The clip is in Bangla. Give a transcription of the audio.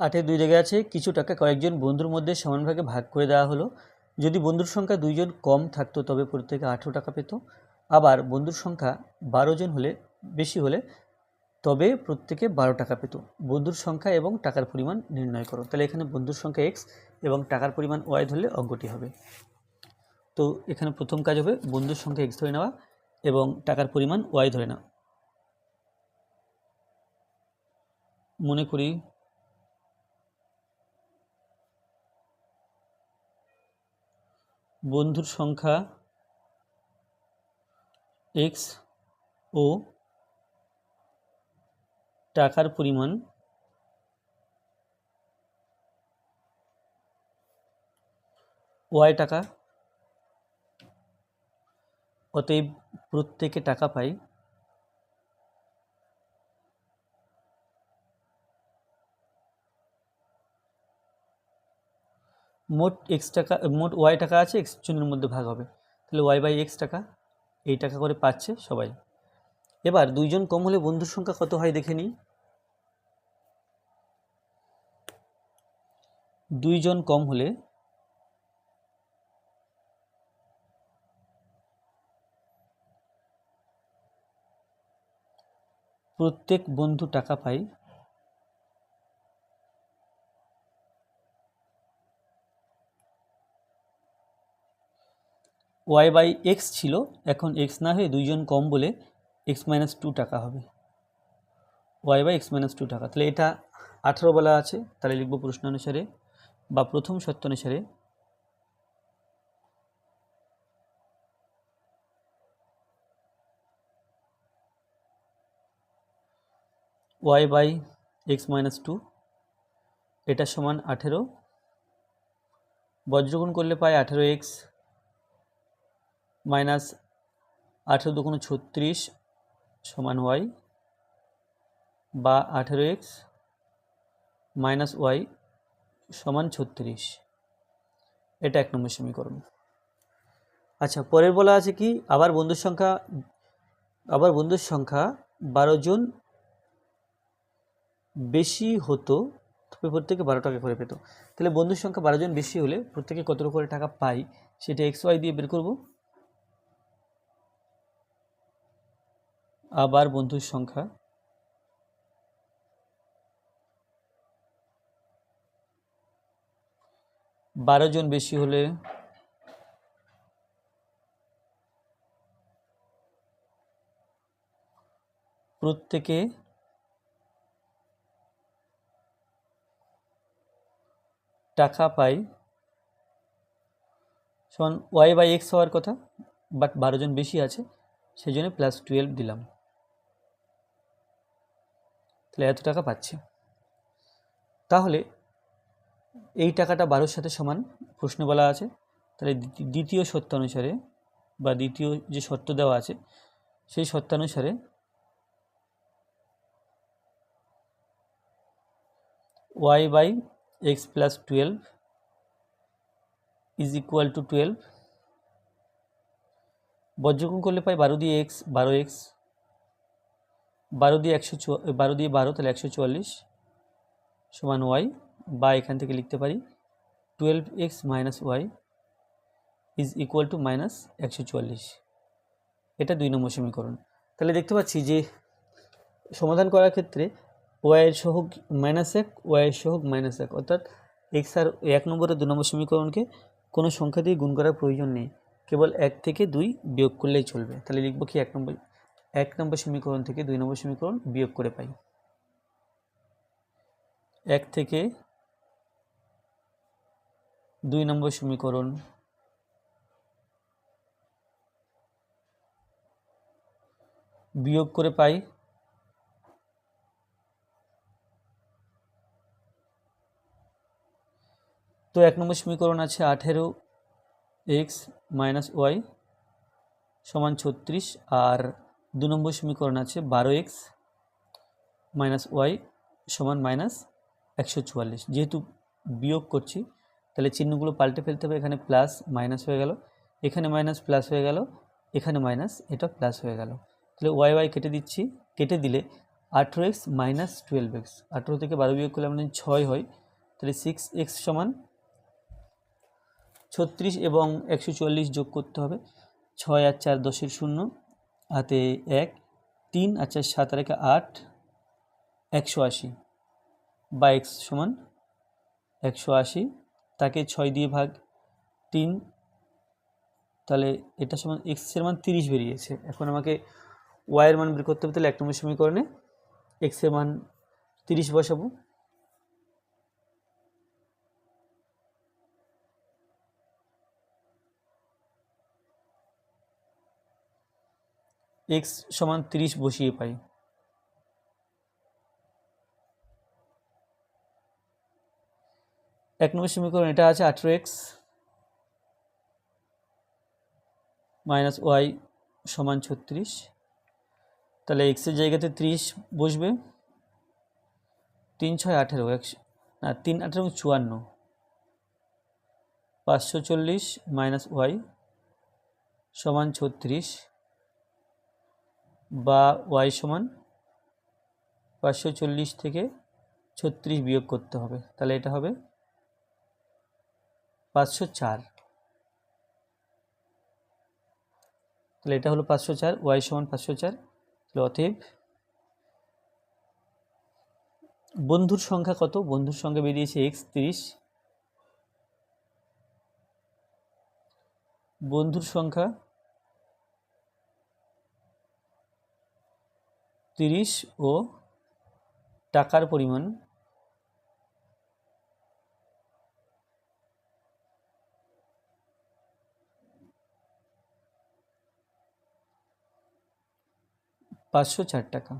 আটের দুই জায়গায় আছে, কিছু টাকা কয়েকজন বন্ধুর মধ্যে সমানভাগে ভাগ করে দেওয়া হলো। যদি বন্ধুর সংখ্যা দুইজন কম থাকতো, তবে প্রত্যেকে আঠেরো টাকা পেত। আবার বন্ধুর সংখ্যা বারো জন হলে, বেশি হলে, তবে প্রত্যেকে বারো টাকা পেত। বন্ধুর সংখ্যা এবং টাকার পরিমাণ নির্ণয় করো। তাহলে এখানে বন্ধুর সংখ্যা এক্স এবং টাকার পরিমাণ ওয়াই ধরলে অঙ্কটি হবে। তো এখানে প্রথম কাজ হবে, বন্ধুর সংখ্যা এক্স ধরে নেওয়া এবং টাকার পরিমাণ ওয়াই ধরে নেওয়া। মনে করি বন্ধুর সংখ্যা এক্স ও টাকার পরিমাণ ওয়াই টাকা। অতএব প্রত্যেকে টাকা পায়। মোট এক্স টাকা, মোট ওয়াই টাকা আছে এক্স জনের মধ্যে ভাগ হবে। তাহলে ওয়াই বাই এক্স টাকা, এই টাকা করে পাচ্ছে সবাই। এবার দুইজন কম হলে বন্ধুর সংখ্যা কত হয় দেখে নিই। দুইজন কম হলে প্রত্যেক বন্ধু টাকা পায় ওয়াই বাই এক্স ছিল, এখন এক্স না হয়ে দুইজন কম বলে এক্স মাইনাস টু টাকা হবে। Y by X minus two টাকা। তাহলে এটা আঠেরো বলা আছে, তাহলে লিখব প্রশ্ন অনুসারে বা প্রথম সত্য অনুসারে। Y by X minus two এটা সমান আঠেরো। বজ্রগুণ করলে পাই আঠেরো এক্স মাইনাস আঠেরো দুগুণ ছত্রিশ সমান ওয়াই বা আঠেরো এক্স মাইনাস ওয়াই সমান ছত্রিশ। এটা এক নম্বর সমীকরণ। আচ্ছা পরের বলা আছে কি? আবার বন্ধুর সংখ্যা, আবার বন্ধুর সংখ্যা বারো জন বেশি হতো, তবে প্রত্যেকে বারো টাকা করে পেত। তাহলে বন্ধুর সংখ্যা বারো জন বেশি হলে প্রত্যেকে কত করে টাকা পাই, সেটা এক্স ওয়াই দিয়ে বের করব। আবার বন্ধুর সংখ্যা। বারো জন বেশি হলে প্রত্যেকে টাকা পাই সমান ওয়াই বাই এক্স হওয়ার কথা বাট বারো জন বেশি আছে সেই জন্য প্লাস টুয়েলভ দিলাম। তাহলে এত টাকা পাচ্ছে। তাহলে এই টাকাটা বারোর সাথে সমান প্রশ্ন বলা আছে। তাহলে দ্বিতীয়- দ্বিতীয় সত্যানুসারে বা দ্বিতীয় যে শর্ত দেওয়া আছে, সেই সত্যানুসারে Y by X plus twelve is equal to twelve বজ্রগুণ করলে পাই বারো দিয়ে এক্স বারো এক্স বারো দিয়ে একশো বারো দিয়ে বারো, তাহলে একশো চুয়াল্লিশ সমান ওয়াই বা এখান থেকে লিখতে পারি twelve X minus Y is equal to minus একশো চুয়াল্লিশ। এটা দুই নম্বর সমীকরণ। তাহলে দেখতে পাচ্ছি যে সমাধান করার ক্ষেত্রে ওয়াইয়ের সহগ মাইনাস এক ওয়াইয়ের সহগ মাইনাস এক। অর্থাৎ এক্স আর এক নম্বর দু নম্বর সমীকরণকে কোনো সংখ্যা দিয়ে গুণ করার প্রয়োজন নেই। কেবল এক থেকে দুই বিয়োগ করলেই চলবে। তাহলে লিখব কি এক নম্বর এক নম্বর সমীকরণ থেকে দুই নম্বর সমীকরণ বিয়োগ করে পাই। এক থেকে দুই নম্বর সমীকরণ বিয়োগ করে পাই তো এক নম্বর সমীকরণ আছে আঠেরো এক্স মাইনাস ওয়াই সমান ছত্রিশ আর দু নম্বর সমীকরণ আছে বারো এক্স মাইনাস ওয়াই সমান মাইনাস একশো চুয়াল্লিশ। যেহেতু বিয়োগ করছি, তাহলে চিহ্নগুলো পাল্টে ফেলতে হবে। এখানে প্লাস মাইনাস হয়ে গেল, এখানে মাইনাস প্লাস হয়ে গেল, এখানে মাইনাস, এটা প্লাস হয়ে গেল। তাহলে ওয়াই ওয়াই কেটে দিচ্ছি, কেটে দিলে আঠেরো এক্স মাইনাস টুয়েলভ এক্স। আঠেরো থেকে বারো বিয়োগ করলে আমাদের ছয় হয়, তাহলে সিক্স এক্স সমান ছত্রিশ এবং একশো চল্লিশ যোগ করতে হবে। ছয় আর চার দশের শূন্য হাতে এক তিন আর চার সাত আর আট একশো আশি বা এক্স সমান একশো আশি তাকে ছয় দিয়ে ভাগ তিন তাহলে এটা সমান এক্সের মান তিরিশ বেরিয়েছে এখন আমাকে ওয়াইয়ের মান বের করতে হবে, তাহলে এক নম্বর সমীকরণে এক্সের মান তিরিশ বসাবো। এক্স সমান তিরিশ বসিয়ে পাই। এক নম্বর সমীকরণ, এটা আছে আঠেরো এক্স মাইনাস ওয়াই সমান ছত্রিশ। তাহলে এক্সের জায়গাতে ত্রিশ বসবে। তিন ছয় আঠেরো একশো না, তিন আঠেরো চুয়ান্ন। পাঁচশো চল্লিশ মাইনাস ওয়াই সমান ছত্রিশ। বা ওয়াই সমান পাঁচশো চল্লিশ থেকে ছত্রিশ বিয়োগ করতে হবে। তাহলে এটা হবে পাঁচশো চার। তাহলে এটা হলো পাঁচশো চার, ওয়াই সমান পাঁচশো চার। তাহলে অতএব বন্ধুর সংখ্যা কত? বন্ধুর সংখ্যা বেরিয়েছে এক্স তিরিশ। বন্ধুর সংখ্যা তিরিশ ও টাকার পরিমাণ। পাঁচশো চার টাকা।